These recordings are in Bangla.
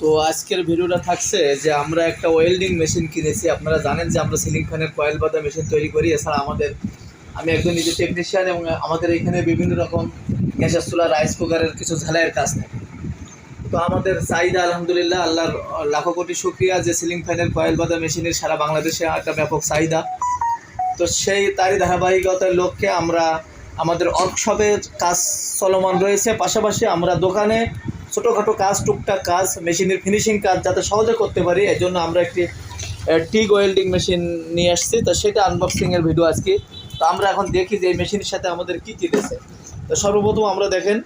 তো আজকের ভিডিওটা থাকছে যে আমরা একটা ওয়েল্ডিং মেশিন কিনেছি। আপনারা জানেন যে আমরা সিলিং ফ্যানের কয়েল বাঁধা মেশিন তৈরি করি। এছাড়া আমাদের আমি একজন নিজে টেকনিশিয়ান এবং আমাদের এখানে বিভিন্ন রকম গ্যাসের চুলা রাইস কুকারের কিছু ঝালাইয়ের কাজ থাকে। তো আমাদের চাহিদা, আলহামদুলিল্লাহ, আল্লাহর লাখো কোটি শুক্রিয়া যে সিলিং ফ্যানের কয়েল বাঁধা মেশিনের সারা বাংলাদেশে একটা ব্যাপক চাহিদা। তো সেই তারই ধারাবাহিকতার লক্ষ্যে আমরা আমাদের ওয়ার্কশপের কাজ চলমান রয়েছে। পাশাপাশি আমরা দোকানে ছোটোখাটো কাজ, টুকটাক কাজ, মেশিনের ফিনিশিং কাজ যাতে সহজে করতে পারি এই জন্য আমরা একটি টিগ ওয়েল্ডিং মেশিন নিয়ে আসছি। তো সেটা আনবক্সিংয়ের ভিডিও আজকে। তো আমরা এখন দেখি যে এই মেশিনের সাথে আমাদের কী কী দিয়েছে। তো সর্বপ্রথম আমরা দেখেন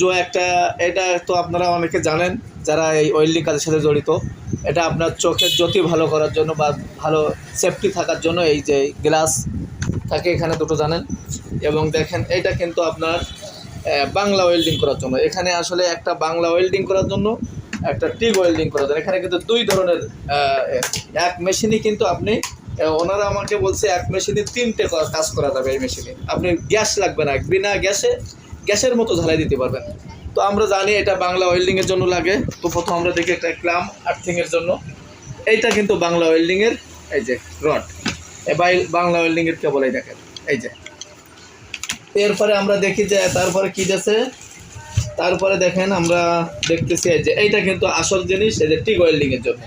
যে একটা, এটা তো আপনারা অনেকে জানেন, যারা এই ওয়েল্ডিং কাজের সাথে জড়িত, এটা আপনার চোখের জ্যোতি ভালো করার জন্য বা ভালো সেফটি থাকার জন্য এই যে গ্লাস থাকে এখানে দুটো জানেন। এবং দেখেন, এটা কিন্তু আপনার বাংলা ওয়েল্ডিং করার জন্য। এখানে আসলে একটা বাংলা ওয়েল্ডিং করার জন্য, একটা টিগ ওয়েল্ডিং করার জন্য। এখানে কিন্তু দুই ধরনের এক মেশিনই কিন্তু আপনি ওনারা আমাকে বলছে এক মেশিনে তিনটে কাজ করা যাবে এই মেশিনে আপনি গ্যাস লাগবে না, বিনা গ্যাসে গ্যাসের মতো ঝালাই দিতে পারবেন। তো আমরা জানি এটা বাংলা ওয়েল্ডিংয়ের জন্য লাগে। তো প্রথম আমরা দেখি একটা ক্লাম আর্থিংয়ের জন্য। এইটা কিন্তু বাংলা ওয়েল্ডিংয়ের এই যে রড এবার বাংলা ওয়েল্ডিংয়ের কেবল এই দেখেন, এই যে। এরপরে আমরা দেখি যে তারপরে কি দিয়েছে? তারপরে দেখেন আমরা দেখতেছি যে এইটা কিন্তু আসল জিনিস, এই যে টিগ ওয়েল্ডিংয়ের জন্য।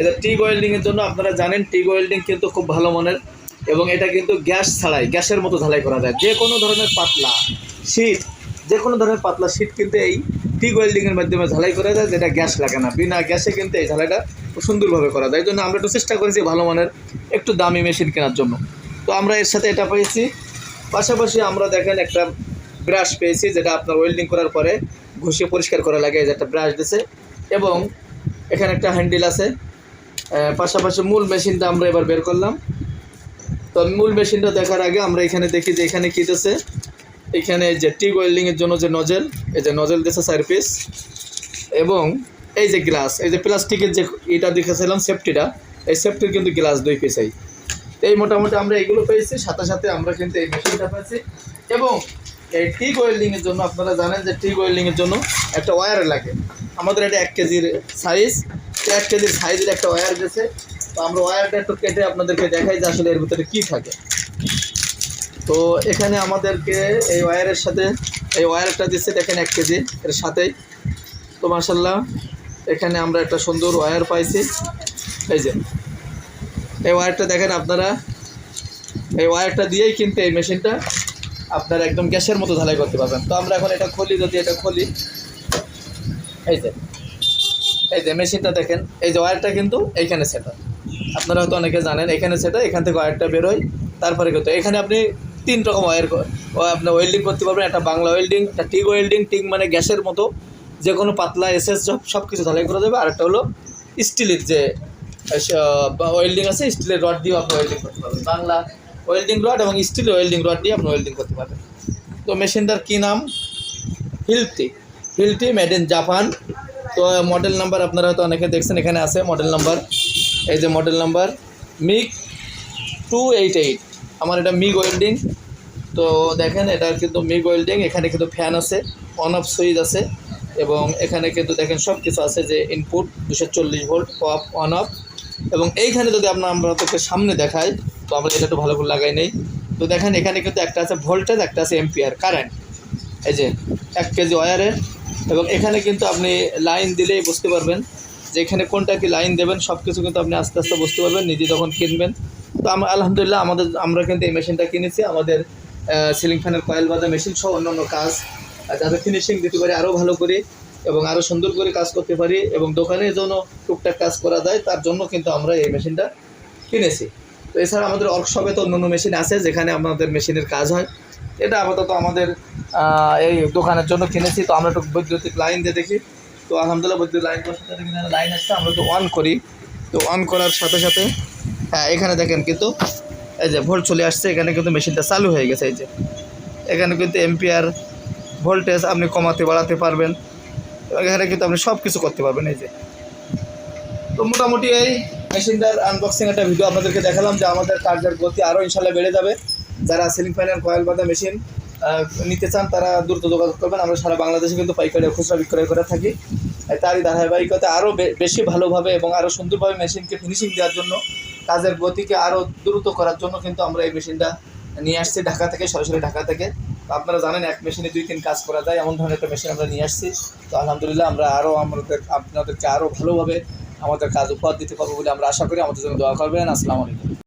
এটা টিগ ওয়েল্ডিংয়ের জন্য আপনারা জানেন টিগ ওয়েল্ডিং কিন্তু খুব ভালো মানের এবং এটা কিন্তু গ্যাস ছাড়াই, গ্যাসের মতো ঝালাই করা যায়। যে কোনো ধরনের পাতলা শীত, যে কোনো ধরনের পাতলা শীত কিন্তু এই টিগ ওয়েল্ডিংয়ের মাধ্যমে ঝালাই করা যায়, যেটা গ্যাস লাগে না। বিনা গ্যাসে কিন্তু এই ঝালাইটা সুন্দরভাবে করা যায়। এই জন্য আমরা একটু চেষ্টা করেছি ভালো মানের, একটু দামি মেশিন কেনার জন্য। তো আমরা এর সাথে এটা পেয়েছি। পাশাপাশি আমরা দেখেন একটা ব্রাশ পেয়েছি যেটা আপনার ওয়েল্ডিং করার পরে ঘষিয়ে পরিষ্কার করা লাগে যে একটা ব্রাশ দিছে। এবং এখানে একটা হ্যান্ডেল আছে। পাশাপাশি মূল মেশিনটা আমরা এবার বের করলাম। তো মূল মেশিনটা দেখার আগে আমরা এখানে দেখি যে এখানে কী দিয়েছে এখানে যে টিগ ওয়েল্ডিংয়ের জন্য যে নজেল এই যে নজেল দিয়েছে চার পিস এবং এই যে গ্লাস এই যে প্লাস্টিকের যে এটা দেখেছিলাম সেফটিটা এই সেফটির কিন্তু গ্লাস দুই পিস এই মোটামুটি আমরা এগুলো পেয়েছি। সাথে সাথে আমরা কিন্তু এই মেশিনটা পেয়েছি। এবং এই টিগ ওয়েল্ডিংয়ের জন্য আপনারা জানেন যে টিগ ওয়েল্ডিংয়ের জন্য একটা ওয়্যার লাগে। আমাদের এটা এক কেজির সাইজ এক কেজির সাইজের একটা ওয়্যার গেছে। তো আমরা ওয়্যারটা একটু কেটে আপনাদেরকে দেখাই যে আসলে এর ভিতরে কী থাকে। তো এখানে আমাদেরকে এই ওয়্যারের সাথে, এই ওয়্যারটা দিচ্ছে দেখেন এক কেজি এর সাথেই। তো মাসাল্লাহ এখানে আমরা একটা সুন্দর ওয়্যার পাইছি। এই যে এই ওয়্যারটা দেখেন আপনারা। এই ওয়্যারটা দিয়েই কিন্তু এই মেশিনটা আপনারা একদম গ্যাসের মতো ঝালাই করতে পারবেন। তো আমরা এখন এটা খুলি, যদি এটা খুলি। এই যে এই যে মেশিনটা দেখেন, এই যে ওয়্যারটা কিন্তু এইখানে সেটা আপনারা হয়তো অনেকে জানেন, এখানে সেটা এখান থেকে ওয়্যারটা বেরোয় তারপরে কিন্তু এখানে আপনি তিন রকম ওয়্যার ক- ও আপনার ওয়েল্ডিং করতে পারবেন একটা বাংলা ওয়েল্ডিং একটা টিগ ওয়েল্ডিং টিগ মানে গ্যাসের মতো। যে কোনো পাতলা এসএস সব সব কিছু ঝালাই করা যাবে। আর একটা হলো স্টিলের যে ওয়েল্ডিং আছে স্টিলের রড দিয়েও আপনি ওয়েল্ডিং করতে পারবেন। বাংলা ওয়েল্ডিং রড এবং স্টিল ওয়েল্ডিং রড দিয়ে আপনি ওয়েল্ডিং করতে পারবেন। তো মেশিনটার কী নাম? Hilti Hilti made in Japan তো মডেল নাম্বার আপনারা হয়তো অনেকে দেখছেন, এখানে আছে মডেল নাম্বার এই যে model number MIG two eight eight আমার এটা মিগ ওয়েল্ডিং তো দেখেন এটা কিন্তু মিগ ওয়েল্ডিং এখানে কিন্তু ফ্যান আছে অন অফ সুইচ আছে, এবং এখানে কিন্তু দেখেন সব কিছু আছে যে ইনপুট দুশো চল্লিশ ভোল্ট অফ অন অফ এবং এইখানে যদি আপনার আমরা তোকে সামনে দেখাই, তো আমরা এটা একটু ভালো করে লাগাই নেই। তো দেখেন, এখানে কিন্তু একটা আছে ভোল্টেজ, একটা আছে এম্পিয়ার কারেন্ট এই যে, এক কেজি ওয়ারের এবং এখানে কিন্তু আপনি লাইন দিলেই বুঝতে পারবেন যে এখানে কোনটা কি লাইন দেবেন সব কিছু কিন্তু আপনি আস্তে আস্তে বুঝতে পারবেন, নিজে যখন কিনবেন। তো আমরা আলহামদুলিল্লাহ, আমাদের, আমরা কিন্তু এই মেশিনটা কিনেছি। আমাদের সিলিং ফ্যানের কয়েল বাঁধা মেশিন সহ অন্যান্য কাজ যাতে ফিনিশিং দিতে পারি আরও ভালো করে। এবং আরও সুন্দর করে কাজ করতে পারি এবং দোকানে জন্য টুকটাক কাজ করা যায়, তার জন্য কিন্তু আমরা এই মেশিনটা কিনেছি। তো এছাড়া আমাদের ওয়ার্কশপে তো অন্যান্য মেশিন আছে, যেখানে আমাদের মেশিনের কাজ হয়। এটা আপাতত আমাদের এই দোকানের জন্য কিনেছি। তো আমরা একটু বৈদ্যুতিক লাইন দিয়ে দেখি। তো আলহামদুলিল্লাহ বৈদ্যুতিক লাইন লাইন আসছে আমরা তো অন করি। তো অন করার সাথে সাথে হ্যাঁ এখানে দেখেন কিন্তু, এই যে ভোল্ট চলে আসছে, এখানে কিন্তু মেশিনটা চালু হয়ে গেছে, এই যে। এখানে কিন্তু এম্পিয়ার ভোল্টেজ আপনি কমাতে, বাড়াতে পারবেন। এখানে কিন্তু আপনি সব কিছু করতে পারবেন, এই যে। তো মোটামুটি এই মেশিনটার আনবক্সিং একটা ভিডিও আপনাদেরকে দেখালাম যে আমাদের কার্যের গতি আরও ইনশাল্লাহ বেড়ে যাবে। যারা সিলিং ফ্যানের কয়েল বাঁধা মেশিন নিতে চান তারা দ্রুত যোগাযোগ করবেন। আমরা সারা বাংলাদেশে কিন্তু পাইকারি খুচরা বিক্রয় করে থাকি। তারই ধারাবাহিকতা আরও বেশি ভালোভাবে এবং আরও সুন্দরভাবে মেশিনকে ফিনিশিং দেওয়ার জন্য, কাজের গতিকে আরও দ্রুত করার জন্য কিন্তু আমরা এই মেশিনটা নিয়ে আসছি ঢাকা থেকে, সরাসরি ঢাকা থেকে। আপনারা জানেন, এক মেশিনে দুই, তিন কাজ করা যায়। এমন ধরনের একটা মেশিন আমরা নিয়ে আসছি। তো আলহামদুলিল্লাহ আমরা আরও আমাদের আপনাদেরকে আরও ভালোভাবে আমাদের কাজ উপহার দিতে পারব বলে আমরা আশা করি। আমাদের জন্য দোয়া করবেন। আসসালামু আলাইকুম।